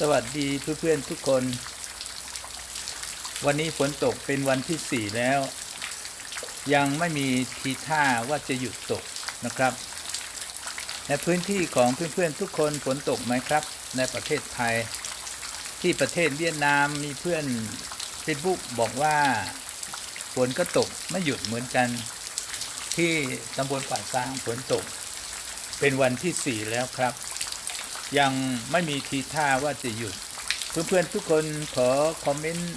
สวัสดีเพื่อนๆทุกคน วันนี้ฝนตกเป็นวันที่สี่แล้ว ยังไม่มีทีท่าว่าจะหยุดตกนะครับ ในพื้นที่ของเพื่อนๆทุกคนฝนตกไหมครับ ในประเทศไทย ที่ประเทศเวียดนามมีเพื่อนเฟซบุ๊กบอกว่าฝนก็ตกไม่หยุดเหมือนกัน ที่ตำบลป่าซางฝนตก เป็นวันที่สี่แล้วครับ ยังไม่มีทีท่าว่าจะหยุด เพื่อนๆทุกคนขอคอมเมนต์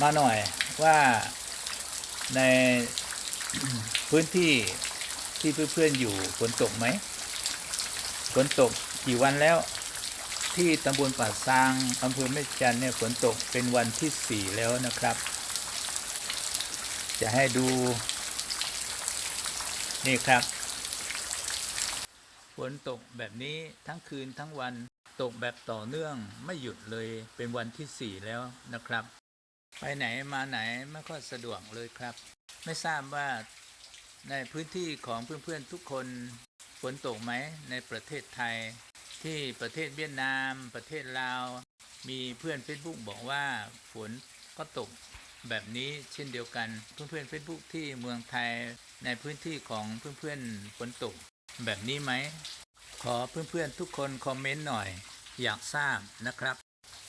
มาหน่อยว่าในพื้นที่ที่เพื่อนๆอยู่ฝนตกไหมฝนตกกี่วันแล้ว ที่ตำบลป่าซางอำเภอแม่จันทร์เนี่ยฝนตกเป็นวันที่สี่แล้วนะครับ จะให้ดู นี่ครับ ฝนตกแบบนี้ทั้งคืนทั้งวันตกแบบต่อเนื่องไม่หยุดเลยเป็นวันที่สี่แล้วนะครับ ไปไหนมาไหนไม่ค่อยสะดวกเลยครับ ไม่ทราบว่าในพื้นที่ของเพื่อนๆทุกคนฝนตกไหมในประเทศไทย ที่ประเทศเวียดนาม ประเทศลาว มีเพื่อน Facebook บอกว่าฝนก็ตกแบบนี้เช่นเดียวกันเพื่อนๆ Facebook ที่เมืองไทยในพื้นที่ของเพื่อนๆฝนตก แบบนี้ไหม ขอเพื่อนๆทุกคนคอมเมนต์หน่อย อยากทราบนะครับ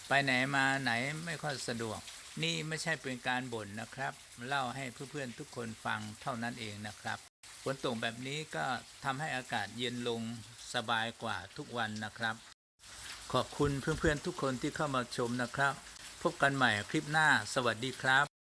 ไปไหนมาไหนไม่ค่อยสะดวก นี่ไม่ใช่เป็นการบ่นนะครับ เล่าให้เพื่อนๆทุกคนฟังเท่านั้นเองนะครับฝนตกแบบนี้ก็ทำให้อากาศเย็นลงสบายกว่าทุกวันนะครับ ขอบคุณเพื่อนๆทุกคนที่เข้ามาชมนะครับ พบกันใหม่คลิปหน้า สวัสดีครับ